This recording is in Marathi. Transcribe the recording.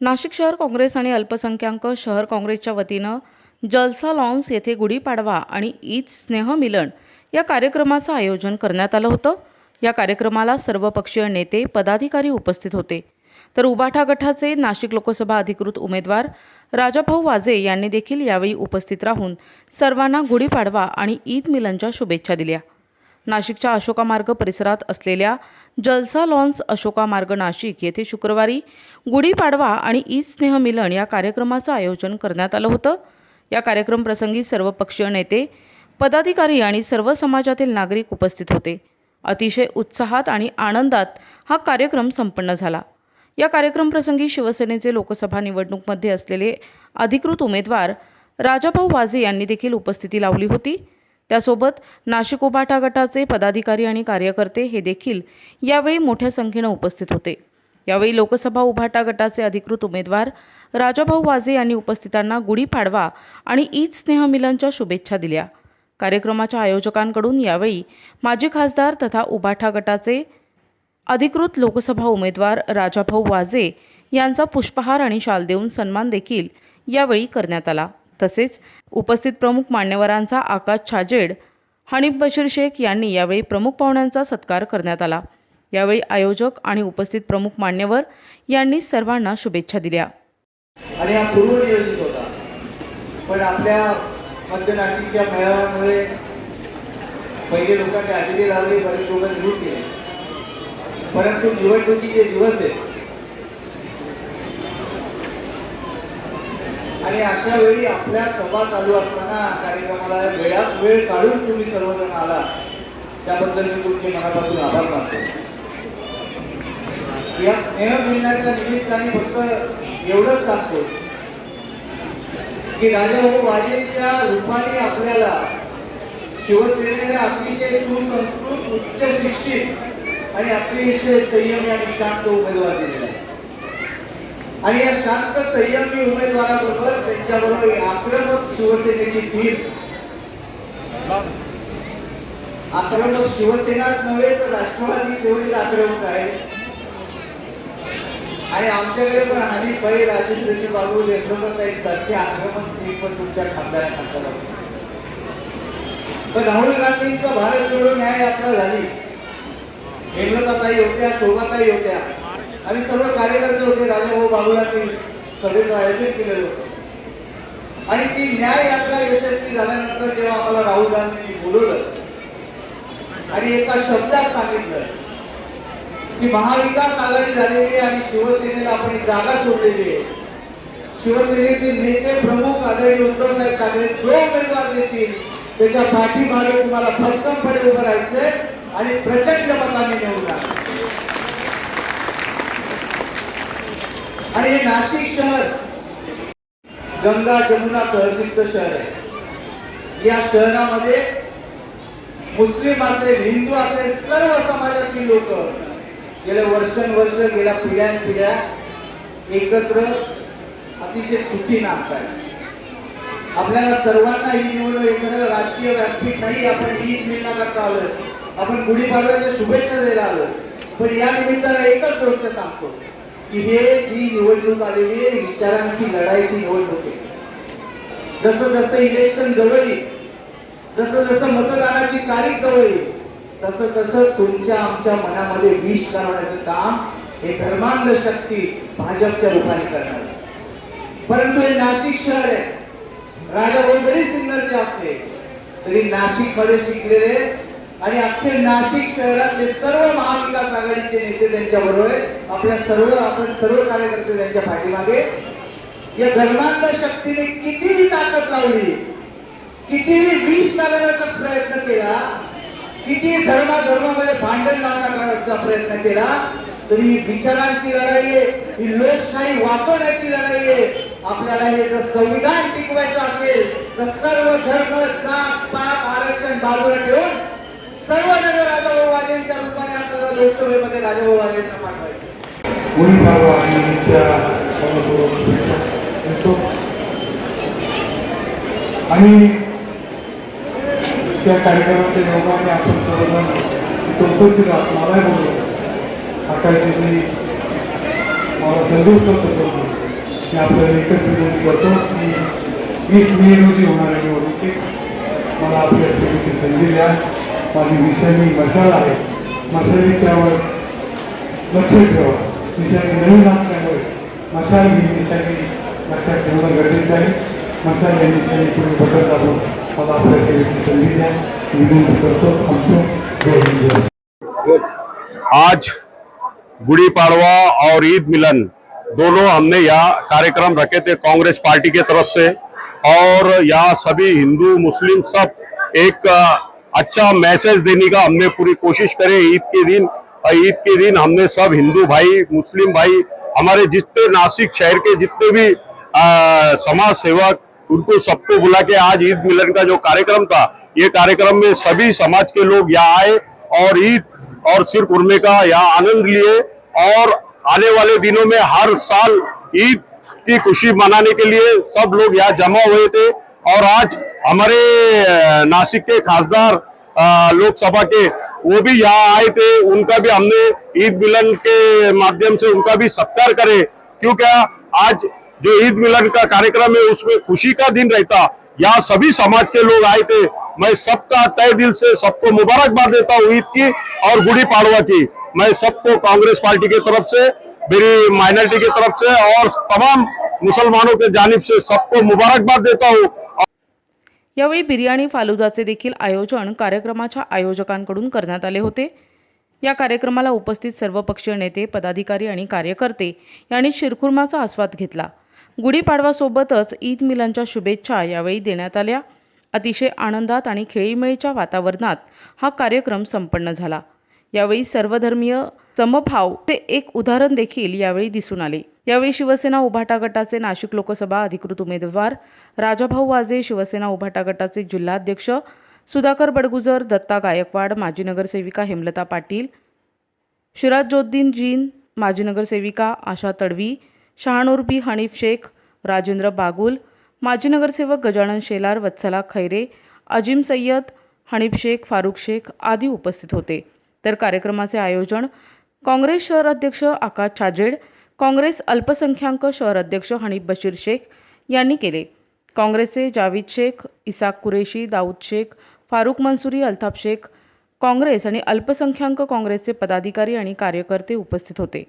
नाशिक शहर काँग्रेस आणि अल्पसंख्याक शहर काँग्रेसच्या वतीनं जलसा लॉन्स येथे गुढीपाडवा आणि ईद स्नेह मिलन या कार्यक्रमाचं आयोजन करण्यात आलं होतं. या कार्यक्रमाला सर्वपक्षीय नेते पदाधिकारी उपस्थित होते. तर उबाठा गटाचे नाशिक लोकसभा अधिकृत उमेदवार राजाभाऊ वाजे यांनी देखील यावेळी उपस्थित राहून सर्वांना गुढीपाडवा आणि ईद मिलनच्या शुभेच्छा दिल्या. नाशिकच्या अशोका मार्ग परिसरात असलेल्या जलसा लॉन्स अशोका मार्ग नाशिक येथे शुक्रवारी गुढीपाडवा आणि ईद स्नेह मिलन या कार्यक्रमाचं आयोजन करण्यात आलं होतं. या कार्यक्रम प्रसंगी सर्व पक्षीय नेते पदाधिकारी आणि सर्व समाजातील नागरिक उपस्थित होते. अतिशय उत्साहात आणि आनंदात हा कार्यक्रम संपन्न झाला. या कार्यक्रमप्रसंगी शिवसेनेचे लोकसभा निवडणूकमध्ये असलेले अधिकृत उमेदवार राजाभाऊ वाजे यांनी देखील उपस्थिती लावली होती. त्यासोबत नाशिक उबाटा गटाचे पदाधिकारी आणि कार्यकर्ते हे देखील यावेळी मोठ्या संख्येनं उपस्थित होते. यावेळी लोकसभा उभाटा गटाचे अधिकृत उमेदवार राजाभाऊ वाजे यांनी उपस्थितांना गुढीपाडवा आणि ईद स्नेहमिलनच्या शुभेच्छा दिल्या. कार्यक्रमाच्या आयोजकांकडून यावेळी माजी खासदार तथा उभाठा गटाचे अधिकृत लोकसभा उमेदवार राजाभाऊ वाजे यांचा पुष्पहार आणि शाल देऊन सन्मान देखील यावेळी करण्यात आला. तसेच उपस्थित प्रमुख मान्यवरांचा आकाश छाजेड हनीफ बशीर शेख यांनी यावेळी प्रमुख पाहुण्यांचा सत्कार करण्यात आला. यावेळी आयोजक आणि उपस्थित प्रमुख मान्यवर यांनी सर्वांना शुभेच्छा दिल्या. आणि हा पूर्वनियोजित होता. पण आपल्या मध्य नाशिकच्या मेळाव्यामुळे पहिले लोकांनी हजेरी लावली बरेच लोक निवडून गेले परंतु निवडणुकीचे दिवस आहेत. आणि अशा वेळी आपल्या सभा चालू असताना कार्यक्रमाला वेळात वेळ काढून तुम्ही सर्वजण आला. त्याबद्दल मी तुमचे मनापासून आभार मानतो. या स्नेह मिलनाच्या निमित्ताने फक्त एवढंच सांगतो की राजाभाऊ वाजेंच्या रूपाने आपल्याला शिवसेनेने अतिशय सुसंस्कृत उच्च शिक्षित आणि अतिशय संयमी आणि शांत उमेदवार दिलेला आणि या शांत संयमी उमेदवाराबरोबर त्यांच्याबरोबर आक्रमक शिवसेनेची टीम. आक्रमक शिवसेनाच नव्हे तर राष्ट्रवादी तेवढीच आक्रमक आहे. आणि आमच्याकडे पण हानी पै राजेंद्रजी बाबू लेखक एक सारखे आक्रमक टीम पण तुमच्या खासदारा खासदार पण राहुल गांधींचा भारत जोडो न्याय यात्रा झाली. हेमलताताई होत्या शोभाताई होत्या. आम्ही सर्व कार्यकर्ते होते राजाभाऊ बाबूलांनी सभेचं आयोजन केलेलं होतं. आणि ती न्याय यात्रा यशस्वी झाल्यानंतर जेव्हा आम्हाला राहुल गांधींनी बोलवलं आणि एका शब्दात सांगितलं की महाविकास आघाडी झालेली आहे आणि शिवसेनेला आपण एक जागा सोडलेली आहे. शिवसेनेचे नेते प्रमुख आदरणीय उद्धव साहेब ठाकरे जो उमेदवार देतील त्याच्या पाठीमागे तुम्हाला भक्कमपणे उभं राहायचंय आणि प्रचंड मताने निवडणार आणि हे नाशिक शहर गंगा जमुना तहसीलचं शहर आहे. या शहरामध्ये मुस्लिम असेल हिंदू असेल सर्व समाजातील लोक गेल्या वर्षानुवर्ष गेल्या पिढ्यानपिढ्या एकत्र अतिशय सुखी नांदतायत आपल्याला सर्वांना ही निवडणूक एकत्र राजकीय व्यासपीठ नाही आपण ईद मिलना करता आलं. आपण गुढीपाडव्याच्या शुभेच्छा द्यायला आलो. पण या निमित्ताला एकच गोष्ट सांगतो. की हे जी निवडणूक आलेली विचारांची लढाईची निवडणूक आहे. जसं जसं इलेक्शन जवळ येईल जसं जसं मतदानाची तारीख जवळ येईल तसं तसं तुमच्या आमच्या मनामध्ये विष करण्याचं काम हे धर्मांध शक्ती भाजपच्या रूपाने करणार परंतु हे नाशिक शहर आहे. राजाभाऊ जरी सिन्नरचे असले तरी नाशिकमध्ये शिकलेले आणि अख्खे नाशिक शहरातले सर्व महाविकास आघाडीचे नेते त्यांच्या बरोबर आपल्या सर्व आपण सर्व कार्यकर्ते त्यांच्या पाठीमागे. या धर्मांध शक्तीने कितीही ताकद लावली कितीही विष घालण्याचा प्रयत्न केला किती धर्माधर्मामध्ये भांडण लावण्याचा प्रयत्न केला तरी ही विचारांची लढाई आहे ही लोकशाही वाचवण्याची लढाई आहे. आपल्याला हे जर संविधान टिकवायचं असेल तर सर्व धर्म जात पात आरक्षण बाजूला ठेवून सर्वजण राजाभाऊ वाजेंच्या रूपाने आपल्याला लोकसभेमध्ये राजाभाऊ वाजेंना पाठवायचं. आणि त्या कार्यक्रमाच्या लोकांनी आपण सर्वजण इथं उपस्थित आहात. मलाही बोललो आकाशजी मला संदेश करतो म्हणजे की दिली. मी आपल्याला एकच करतो. की वीस मे रोजी होणाऱ्या निवडणुकीत मला आपल्या सेवेची संधी द्या. माझी निशाणी मशाल आहे. मशालीच्यावर लक्ष ठेवा. निशाणी नवीन असल्यामुळे मशाल ही निशाणी लक्षात ठेवणं गरजेचं आहे. मशाल या निशाणी तुम्ही बदल दाबून मला आपल्या सेवेची संधी द्या. विनंती करतो, थांबतो. आज गुड़ी पाड़वा और ईद मिलन दोनों हमने यहाँ कार्यक्रम रखे थे कांग्रेस पार्टी के तरफ़ से। और यहाँ सभी हिंदू, मुस्लिम सब एक अच्छा मैसेज देने का हमने पूरी कोशिश करे ईद के दिन और ईद के दिन हमने सब हिंदू भाई मुस्लिम भाई हमारे जितने नासिक शहर के जितने भी अ, समाज सेवक उनको सबको बुला के आज ईद मिलन का जो कार्यक्रम था ये कार्यक्रम में सभी समाज के लोग यहाँ आए और ईद और सिर कुरमे का यहाँ आनंद लिए और आने वाले दिनों में हर साल ईद की खुशी मनाने के लिए सब लोग यहाँ जमा हुए थे और आज हमारे नासिक के खासदार लोकसभा के, वो भी यहाँ आए थे, उनका भी हमने ईद मिलन के माध्यम से उनका भी सत्कार करे। क्योंकि आज जो ईद मिलन का कार्यक्रम है, उसमें खुशी का दिन रहता। यहाँ सभी समाज के लोग आए थे। मैं सबका तय दिल से, सबको मुबारकबाद देता हूँ ईद की और गुड़ी पाड़वा की। मैं सबको कांग्रेस पार्टी की तरफ़ से, मेरी माइनॉरिटी की तरफ़ से और तमाम मुसलमानों के जानिब से सबको मुबारकबाद देता हूँ। यावेळी बिर्याणी फालुदाचे देखील आयोजन कार्यक्रमाच्या आयोजकांकडून करण्यात आले होते. या कार्यक्रमाला उपस्थित सर्वपक्षीय नेते पदाधिकारी आणि कार्यकर्ते यांनी शिरखुर्माचा आस्वाद घेतला. गुढीपाडवासोबतच ईद मिलनच्या शुभेच्छा यावेळी देण्यात आल्या. अतिशय आनंदात आणि खेळीमेळीच्या वातावरणात हा कार्यक्रम संपन्न झाला. यावेळी सर्वधर्मीय समभाव ते एक उदाहरण देखील यावेळी दिसून आले. यावेळी शिवसेना उभाटा गटाचे नाशिक लोकसभा अधिकृत उमेदवार राजाभाऊ वाजे शिवसेना उभाटा गटाचे जिल्हाध्यक्ष सुधाकर बडगुजर दत्ता गायकवाड माजी नगरसेविका हेमलता पाटील शिराजोद्दीन जीन माजी नगरसेविका आशा तडवी शहानूरबी हनीफ शेख राजेंद्र बागुल माजी नगरसेवक गजानन शेलार वत्सला खैरे अजिम सय्यद हनीफ शेख फारुख शेख आदी उपस्थित होते. तर कार्यक्रमाचे आयोजन काँग्रेस शहर अध्यक्ष आकाश छाजेड काँग्रेस अल्पसंख्याक शहर अध्यक्ष हनीफ बशीर शेख यांनी केले. काँग्रेसचे जावीद शेख इसाक कुरेशी दाऊद शेख फारुख मंसुरी अल्ताफ शेख काँग्रेस आणि अल्पसंख्याक काँग्रेसचे पदाधिकारी आणि कार्यकर्ते उपस्थित होते.